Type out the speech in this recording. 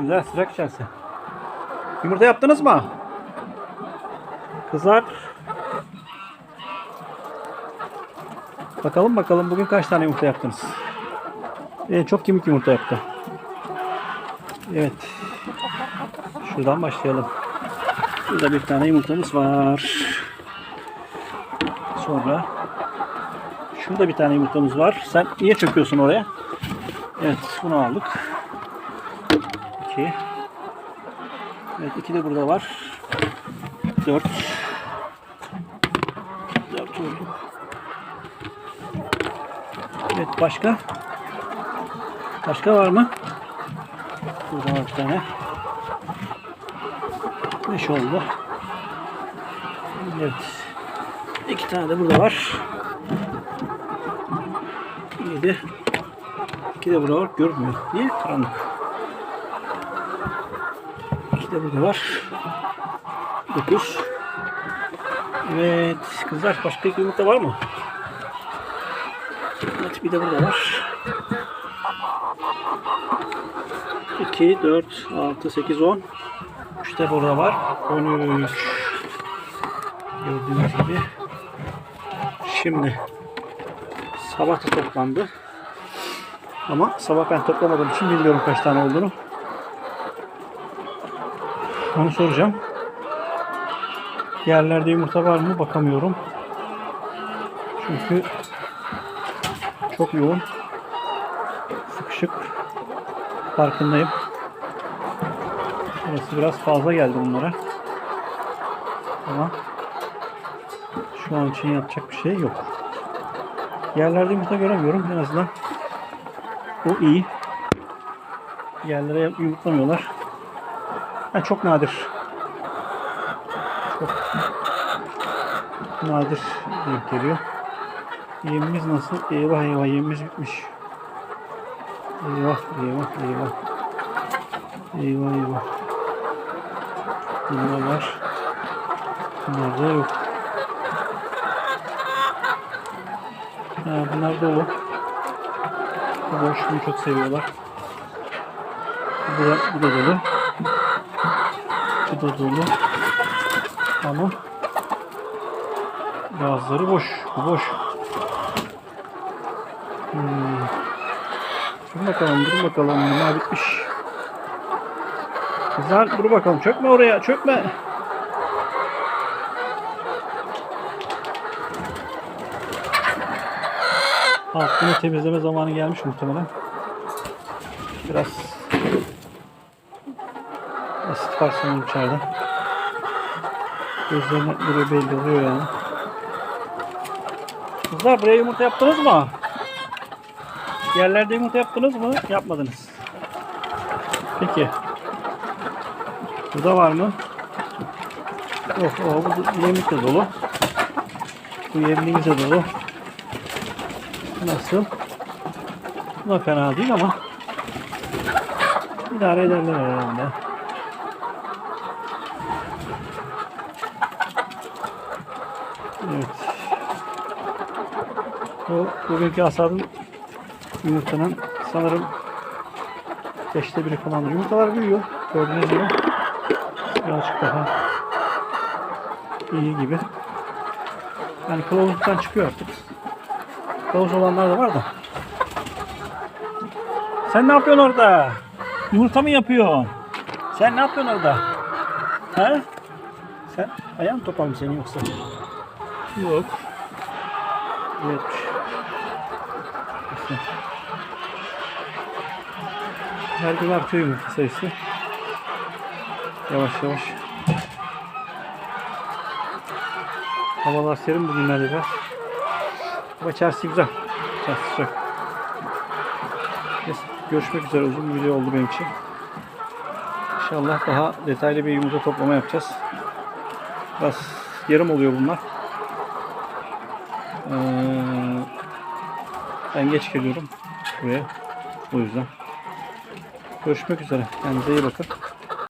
Güzel sıcak içerisi. Yumurta yaptınız mı? Kızlar. Bakalım bakalım bugün kaç tane yumurta yaptınız? En çok kim yumurta yaptı? Evet. Şuradan başlayalım. Burada bir tane yumurtamız var. Sonra şurada bir tane yumurtamız var. Sen niye çöküyorsun oraya? Evet bunu aldık. İki. Evet iki de burada var. Dört. Dört oldu. Evet başka? Başka var mı? Burada var bir tane. Beş oldu. Evet. İki tane de burada var. Yedi. İki de burada var. Görmüyor. Niye? Karanlık. De burada var. Dokuz. Evet. Kızlar başka yumurta var mı? Evet bir de burada var. 2, 4, 6, 8, 10. İşte burada var. 13. Gördüğünüz gibi. Şimdi sabah da toplandı. Ama sabah ben toplamadığım için bilmiyorum kaç tane olduğunu. Onu soracağım. Yerlerde yumurta var mı bakamıyorum. Çünkü çok yoğun. Sıkışık. Farkındayım. Burası biraz fazla geldi bunlara. Ama şu an için yapacak bir şey yok. Yerlerde yumurta göremiyorum. En azından o iyi. Yerlere yumurtlamıyorlar. Ha, çok nadir. Çok nadir denk geliyor. Yemimiz nasıl? Eyvah eyvah yemimiz bitmiş. Eyvah eyvah eyvah. Eyvah eyvah. Bunlar var. Bunlar da yok. Ha, bunlar dolu. Bu boş. Bunu çok seviyorlar. Bu da, bu da dolu. Da dolu. Ama bazıları boş. Bu boş. Hmm. Dur bakalım, dur bakalım. Bunlar bitmiş. Kızlar dur bakalım. Çökme oraya, çökme. Altını temizleme zamanı gelmiş muhtemelen. Biraz sanırım içeride. Gözlerine buraya belli oluyor yani. Kızlar buraya yumurta yaptınız mı? Yerlerde yumurta yaptınız mı? Yapmadınız. Peki. Burada var mı? Oh, oh bu yemlik dolu. Bu yemliğimiz dolu. Nasıl? Bu da fena değil ama idare ederler herhalde. Evet. Bu bugünkü hasadın yumurtanın sanırım beşte biri falan. Yumurtalar büyüyor. Gördüğünüz gibi. Birazcık daha iyi gibi. Yani kılavuzluktan çıkıyor artık. Kılavuz olanlar da var da. Sen ne yapıyorsun orada? Yumurta mı yapıyorsun? Sen ne yapıyorsun orada? He? Sen ayağın topal mı senin yoksa? Yok. Evet. İşte. Her gün artıyor yumurta sayısı. Yavaş yavaş. Havalar serin bugünlerde biraz. Ama içerisi güzel. İçerisi sıcak. Neyse, görüşmek üzere. Uzun bir video oldu benim için. İnşallah daha detaylı bir yumurta toplama yapacağız. Biraz yarım oluyor bunlar. Ee, ben geç geliyorum buraya. O yüzden. Görüşmek üzere. Kendinize iyi bakın.